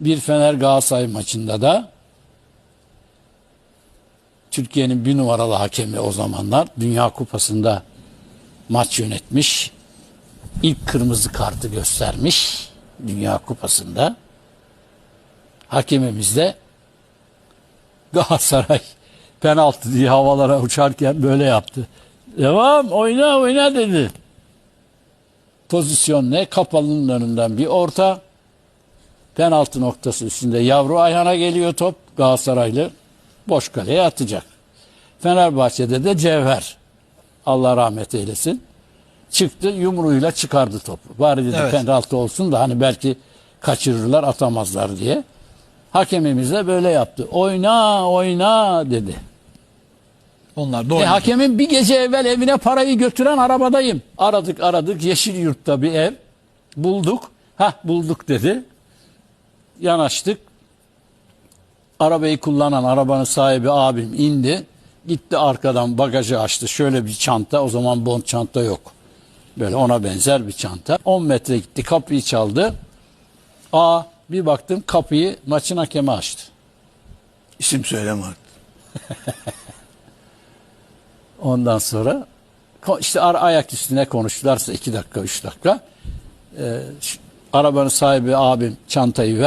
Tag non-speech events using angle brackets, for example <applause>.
bir Fener Galatasaray maçında da Türkiye'nin bir numaralı hakemi o zamanlar Dünya Kupası'nda maç yönetmiş. İlk kırmızı kartı göstermiş Dünya Kupası'nda. Hakemimiz de Galatasaray <laughs> penaltı diye havalara uçarken böyle yaptı. Devam oyna oyna dedi. Pozisyon ne? Kapalının önünden bir orta. Penaltı noktası üstünde yavru ayağına geliyor top. Galatasaraylı boş kaleye atacak. Fenerbahçe'de de Cevher. Allah rahmet eylesin. Çıktı yumruğuyla çıkardı topu. Bari dedi Evet. penaltı olsun da hani belki kaçırırlar atamazlar diye. Hakemimiz de böyle yaptı. Oyna oyna dedi. Onlar da E, hakemin bir gece evvel evine parayı götüren arabadayım. Aradık aradık Yeşilyurt'ta bir ev bulduk. Ha bulduk dedi. Yanaştık. Arabayı kullanan arabanın sahibi abim indi. Gitti arkadan bagajı açtı. Şöyle bir çanta o zaman bond çanta yok. Böyle ona benzer bir çanta. 10 metre gitti kapıyı çaldı. Aa bir baktım kapıyı maçın hakemi açtı. İsim söyleme artık. <laughs> Ondan sonra işte ar- ayak üstüne konuştularsa iki dakika, üç dakika. Ee, arabanın sahibi abim çantayı verdi.